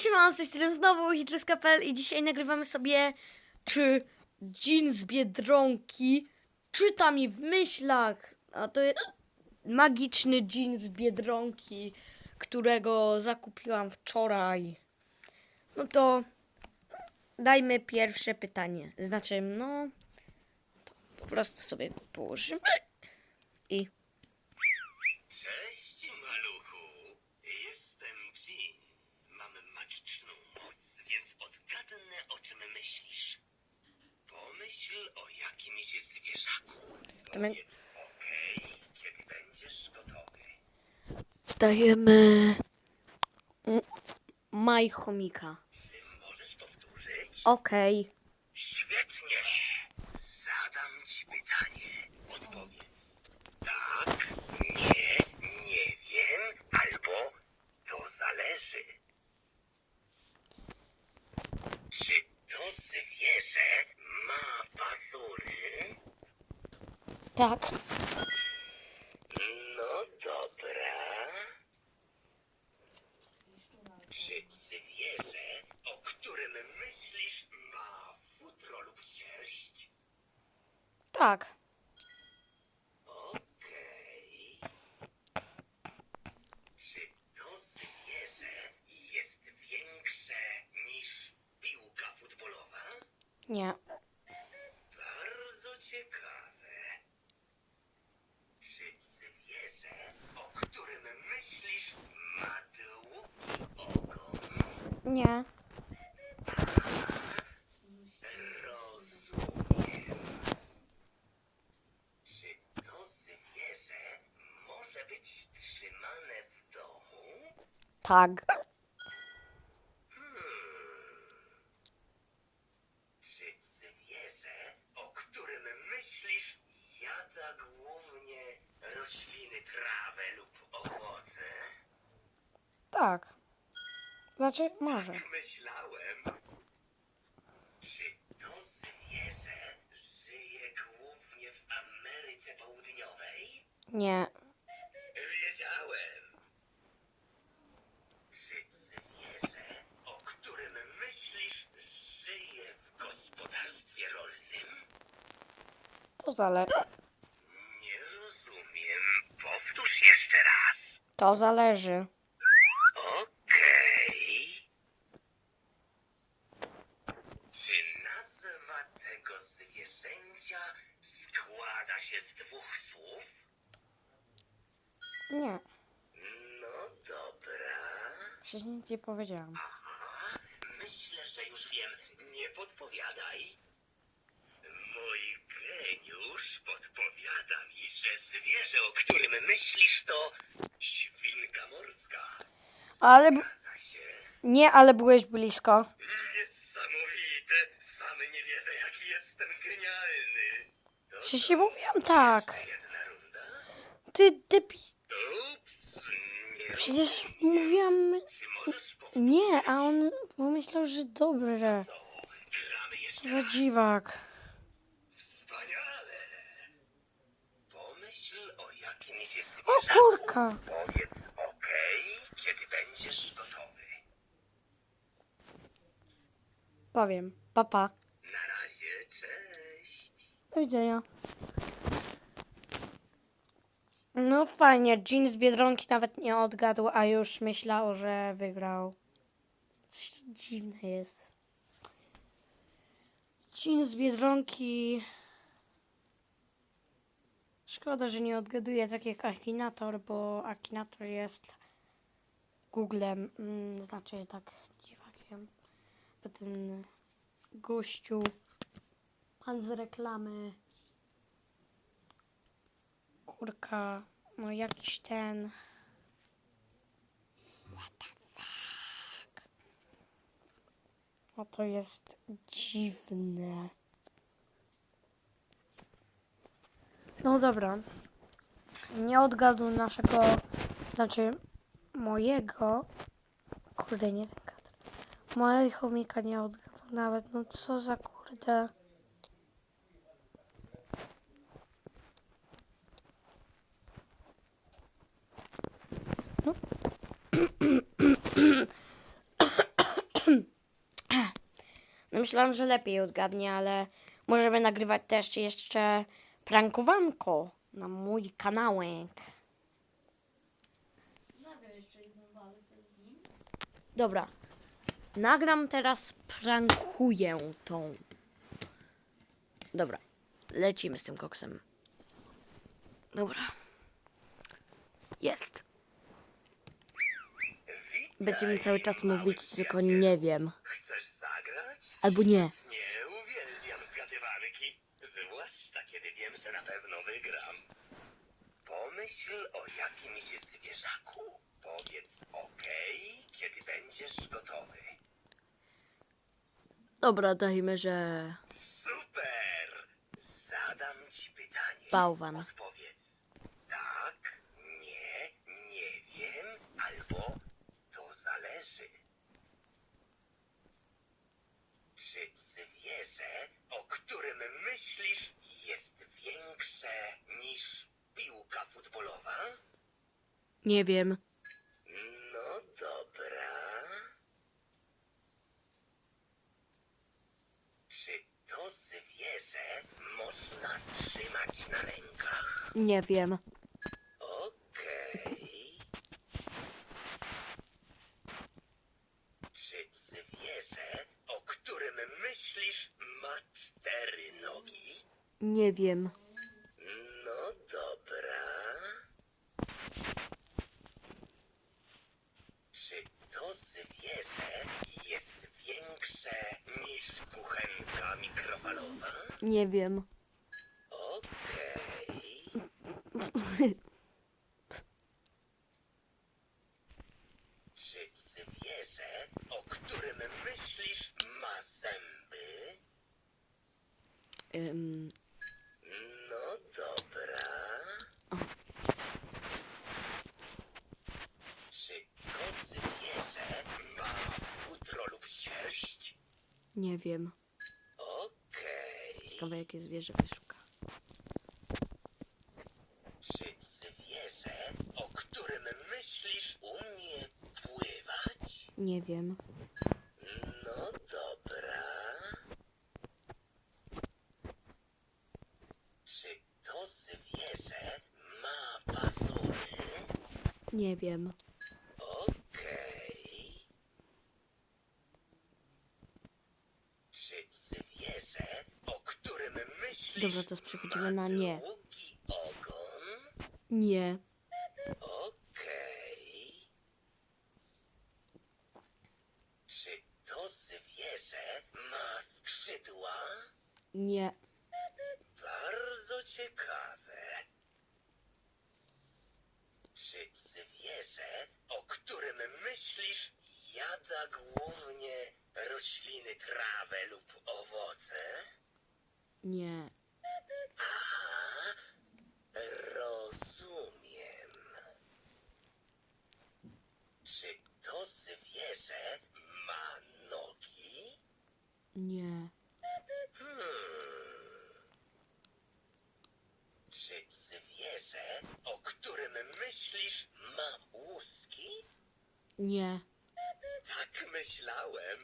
siema, z tej strony znowu Hitryska.pl i dzisiaj nagrywamy sobie czy dżin z Biedronki czyta mi w myślach, a to jest magiczny dżin z Biedronki, którego zakupiłam wczoraj. No to dajmy pierwsze pytanie, znaczy no to po prostu sobie położymy i Cześć, maluchu. Jestem Jean. Mam magiczną moc, więc odgadnę, o czym myślisz. Pomyśl o jakimś zwierzaku. to my Okej, kiedy będziesz gotowy. dajemy Maj chomika. Czy możesz powtórzyć? Okej. Świetnie. Zadam ci pytanie. Odpowiedz. Tak, nie, nie wiem, albo to zależy. Czy to zwierzę ma pazury? Tak. No dobra. Czy zwierzę, o którym myślisz, ma futro lub sierść? Tak. Okej. Czy to zwierzę jest większe niż piłka futbolowa? Nie. Bardzo ciekawe. Czy zwierzę, o którym myślisz, ma długi ogon? Nie. Rozumiem. Czy to zwierzę może być trzymane w domu? Tak. Czy zwierzę, o którym myślisz, jada głównie rośliny, trawę lub owoce? Tak. Znaczy, może. Myślałem. Czy to zwierzę żyje głównie w Ameryce Południowej? Nie. Wiedziałem. Czy zwierzę, o którym myślisz, żyje w gospodarstwie rolnym? To zależy. Nie rozumiem. Powtórz jeszcze raz. To zależy. Okej. Czy nazwa tego zwierzęcia składa się z dwóch słów? Nie. No dobra. Przecież nic nie powiedziałam. Aha, myślę, że już wiem. Nie podpowiadaj. Mój geniusz podpowiada mi, że zwierzę, o którym myślisz, to świnka morska. Ale. b- Zgadza się? Nie, ale byłeś blisko. Niesamowite. Sam nie wierzę, jaki jestem genialny. To Przecież nie mówiłam tak. jedna runda? Ty, debi... Przecież mówiłam... Nie, a on pomyślał, że dobrze. Co? Za dziwak. Wspaniale. Pomyśl o jakimś O zwierzaku. kurka. Powiedz okej, kiedy będziesz gotowy. Powiem. Papa. Na razie, cześć. Do widzenia. No fajnie, Jean z Biedronki nawet nie odgadł, a już myślał, że wygrał. Coś dziwne jest. Jean z Biedronki... Szkoda, że nie odgaduje tak jak Akinator, bo Akinator jest Googlem, mm, znaczy tak dziwakiem. Ten gościu, pan z reklamy, kurka, no jakiś ten. What the fuck? No to jest dziwne. No dobra. Nie odgadł naszego, znaczy mojego, kurde nie ten kadr. Mojego chomika nie odgadł nawet, no co za kurde. No myślałam, że lepiej odgadnie, ale możemy nagrywać też jeszcze prankowanko na mój kanałek. Nagraj jeszcze jedną walkę z nim. Dobra. Nagram teraz prankuję tą. Dobra. Lecimy z tym koksem. Dobra. Jest. Będzie mi cały czas mówić, tylko nie wiem. Albo nie. Nie uwielbiam zgadywanki, zwłaszcza kiedy wiem, że na pewno wygram. Pomyśl o jakimś zwierzaku. Powiedz okej, kiedy będziesz gotowy. Dobra, dajmy, że. Super! Zadam ci pytanie. Bałwan. Odpowiedz tak, nie, nie wiem, albo to zależy. Czy zwierzę, o którym myślisz, jest większe niż piłka futbolowa? Nie wiem. No dobra. Czy to zwierzę można trzymać na rękach? Nie wiem. Okej. Czy zwierzę, o którym myślisz, ma cztery nogi? Nie wiem. No dobra. Czy to zwierzę jest większe niż kuchenka mikrofalowa? Nie wiem. Okej. Czy zwierzę, o którym myślisz, ma zęby? Ym, No dobra. Czy to zwierzę ma futro lub sierść? nie wiem. Okej. Ciekawe, jakie zwierzę wyszuka. Czy zwierzę, o którym myślisz, umie pływać? Nie wiem. No dobra. Czy to zwierzę ma pazury? Nie wiem. Okej. Czy zwierzę, o którym myślisz, Dobra, teraz przechodzimy na nie. Nie. Okej. Czy to zwierzę ma skrzydła? Nie. Bardzo ciekawe. Czy zwierzę, o którym myślisz, jada głównie rośliny, trawę lub owoce? Nie. Aha, rozumiem. Czy to zwierzę ma nogi? Nie. Hmm. Czy zwierzę, o którym myślisz, ma łuski? Nie. Tak myślałem.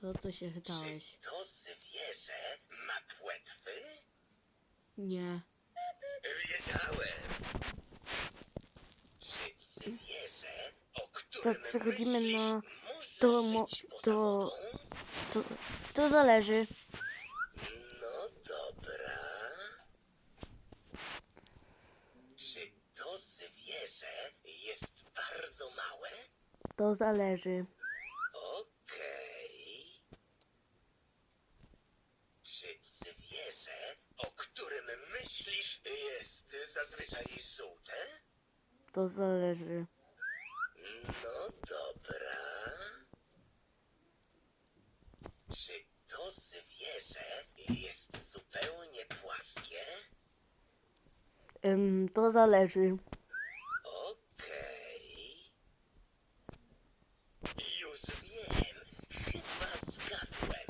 To co się chytałeś? Czy to zwierzę ma płetwy? Nie. Wiedziałem. Czy zwierzę, o którym Teraz przechodzimy myślisz, na- do mo- wodą? To, to zależy. No dobra. Czy to zwierzę jest bardzo małe? To zależy. Okej. Czy zwierzę, o którym myślisz, jest zazwyczaj żółte? To zależy. No dobra. Czy to zwierzę jest zupełnie płaskie? Ym, to zależy. Okej. Już wiem, chyba zgadłem.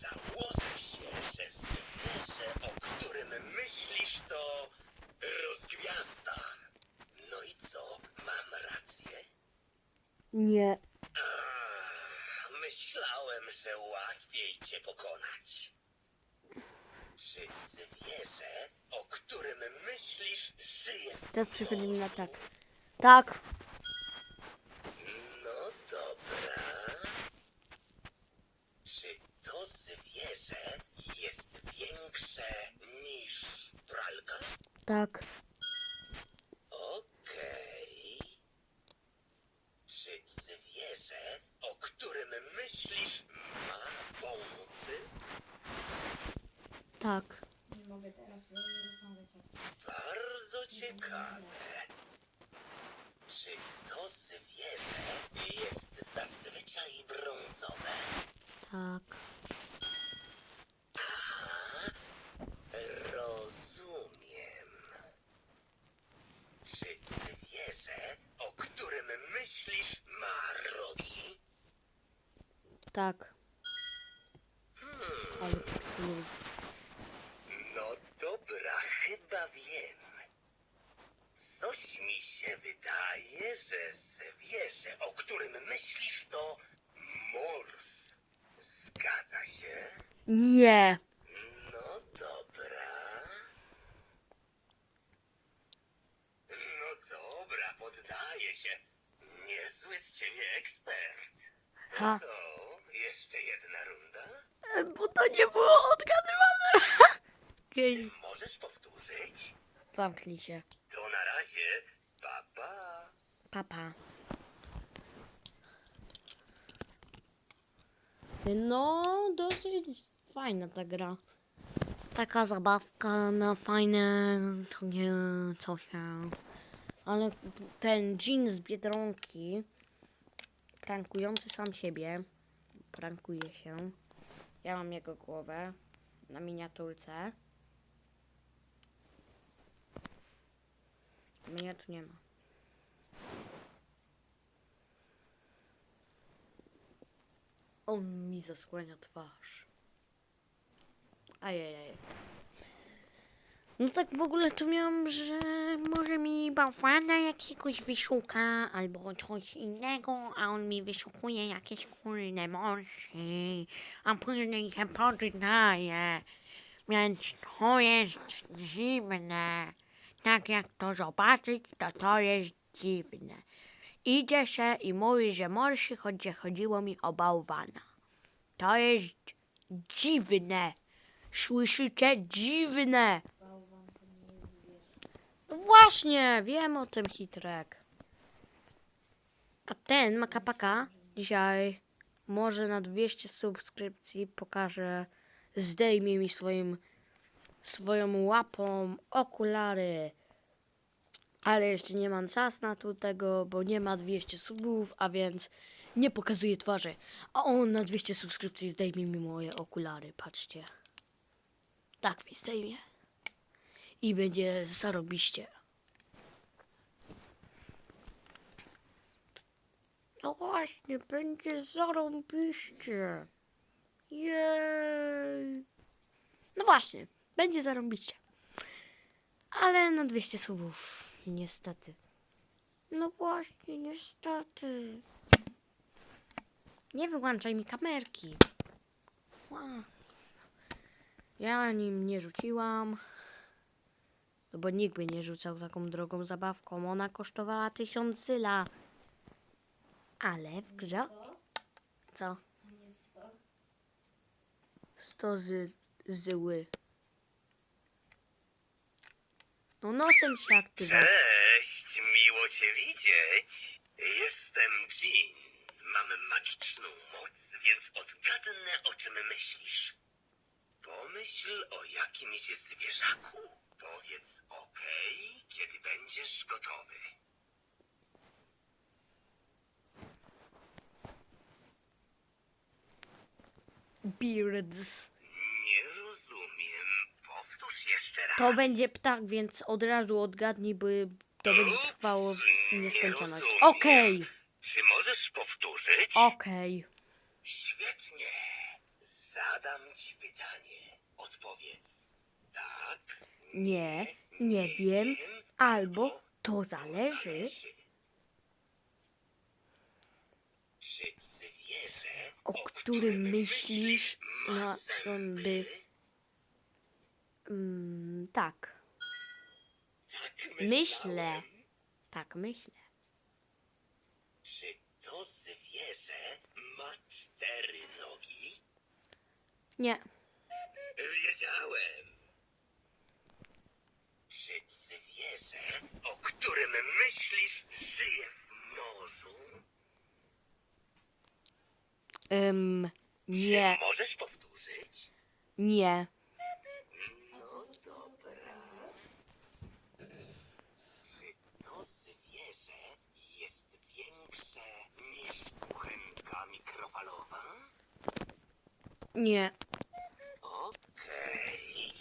Założę się, że zwierzę, o którym myślisz, to rozgwiazda. No i co, mam rację? Nie. Myślałem, że łatwiej cię pokonać. Czy zwierzę, o którym myślisz, żyje w Teraz przychodzi mi na tak. Tak. No dobra. Czy to zwierzę jest większe niż pralka? Tak. Okej. Czy zwierzę, o którym myślisz, ma wąsy? Tak. Nie mogę teraz e, rozmawiać Bardzo ciekawe. Czy to zwierzę jest zazwyczaj brązowe? Tak. Rozumiem. Czy zwierzę, o którym myślisz, ma rogi? Tak. Hmm, Ale pikseluz. no dobra, chyba wiem. Coś mi się wydaje, że zwierzę, o którym myślisz, to mors. Zgadza się? Nie. No dobra. No dobra, poddaję się. Niezły z ciebie ekspert. Ha. To jeszcze jedna runda? Bo to nie było odgadywane. Okej. Możesz powtórzyć? Zamknij się. To na razie. Pa, pa. Papa. No, dosyć fajna ta gra. Taka zabawka na fajne to nie, co się. Ale ten dżin z Biedronki, prankujący sam siebie, prankuje się. Ja mam jego głowę na miniaturce. Mnie tu nie ma. On mi zasłania twarz. Ajajaj. No tak w ogóle to miałam, że może mi bałwana jakiegoś wyszuka albo coś innego, a on mi wyszukuje jakieś kurde morsy, a później się poddaje. Więc to jest dziwne. Tak jak to zobaczyć, to to jest dziwne. Idzie się i mówi, że morsi, choć chodziło mi o bałwana. To jest dziwne. Słyszycie? Dziwne. No właśnie, wiem o tym hitrek. A ten makapaka dzisiaj może na 200 subskrypcji pokaże, zdejmie mi swoim, swoją łapą okulary. Ale jeszcze nie mam czas na to tego, bo nie ma 200 subów, a więc nie pokazuje twarzy. A on na 200 subskrypcji zdejmie mi moje okulary, patrzcie. Tak mi zdejmie. I będzie zarobiście. No właśnie, będzie zarąbiście. Jej. No właśnie, będzie zarąbiście. Ale na 200 subów, niestety. No właśnie, niestety. Nie wyłączaj mi kamerki. Ła. Ja nim nie rzuciłam. No bo nikt by nie rzucał taką drogą zabawką. Ona kosztowała tysiąc syla. Ale w grze... Co? Nie sto. Sto zy... zyły. No nosem się aktywuje. Cześć, miło cię widzieć. Jestem Jean. Mam magiczną moc, więc odgadnę, o czym myślisz. Pomyśl o jakimś zwierzaku. Powiedz okej, kiedy będziesz gotowy. Beards. Nie rozumiem. Powtórz jeszcze raz. To będzie ptak, więc od razu odgadnij, bo to będzie trwało w nieskończoność. Okej, Czy możesz powtórzyć? okej. Świetnie. Zadam ci pytanie. Odpowiedz tak. Nie, nie wiem, albo to zależy. Czy zwierzę, O którym myślisz, on by... Mm, tak, myślę. Tak, myślę. Czy to zwierzę ma cztery nogi? Nie, Wiedziałem. Czy zwierzę, o którym myślisz, żyje w morzu? ym, nie, Możesz powtórzyć? nie, No dobra. Czy to zwierzę jest większe niż kuchenka mikrofalowa? nie, Okej.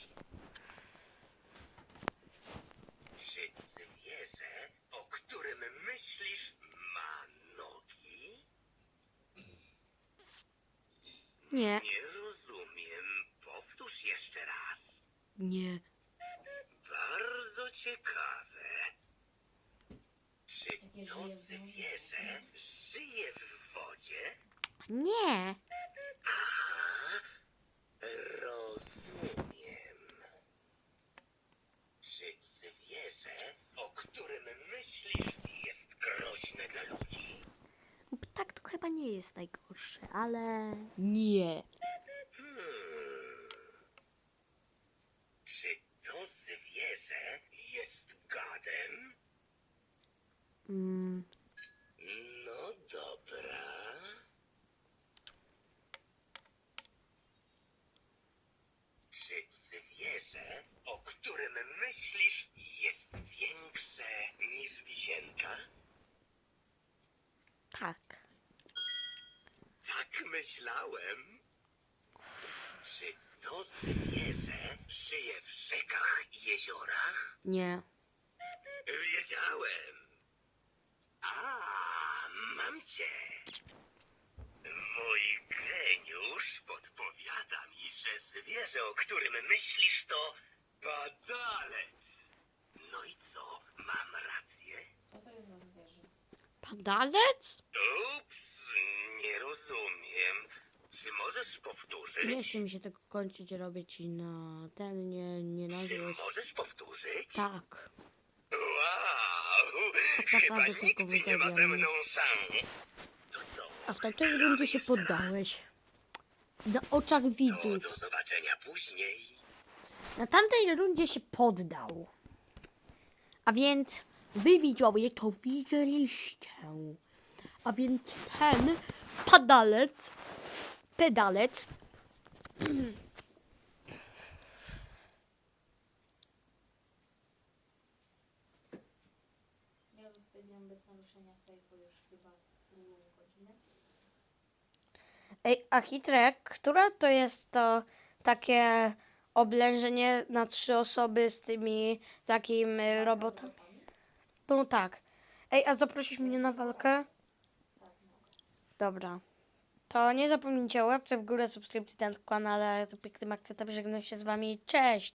Czy zwierzę, o którym myślisz, ma nogi? nie, Nie rozumiem. Powtórz jeszcze raz. nie, Bardzo ciekawe. Czy Takie to żyje w morzu. zwierzę żyje w wodzie? Nie, Aha, rozumiem. Czy zwierzę, o którym myślisz, jest groźne dla ludzi? tak to chyba nie jest najgorsze, ale nie, Hmm. Czy to zwierzę jest gadem? mm, No dobra. Czy zwierzę, o którym myślisz, jest większe niż wisienka? tak, Tak myślałem. Czy to zwierzę żyje w nie, Wiedziałem. A, mam cię. Mój geniusz podpowiada mi, że zwierzę, o którym myślisz, to padalec. No i co, mam rację? Co to jest za zwierzę? padalec? Ups, nie rozumiem. Czy możesz powtórzyć? Nie chce mi się tego kończyć robić i na ten, nie, nie na Czy złość. możesz powtórzyć? Tak, Wow! Tak Chyba naprawdę tylko nigdy nie ma ze mną szans. To co? a w tamtej rundzie się poddałeś. Na oczach To widzów. do zobaczenia później. Na tamtej rundzie się poddał. A więc wy widzowie to widzieliście. A więc ten padalec, pedalec, Ja spodnią bez naruszenia sejfu już chyba z pół godziny. Ej, a Hitrek, która to jest to takie oblężenie na trzy osoby z tymi takim y, robotem? No tak. Ej, a zaprosisz mnie na walkę? Dobra. To nie zapomnijcie o łapce w górę, subskrypcji na kanale, to pięknym akcentem żegnam się z wami. Cześć!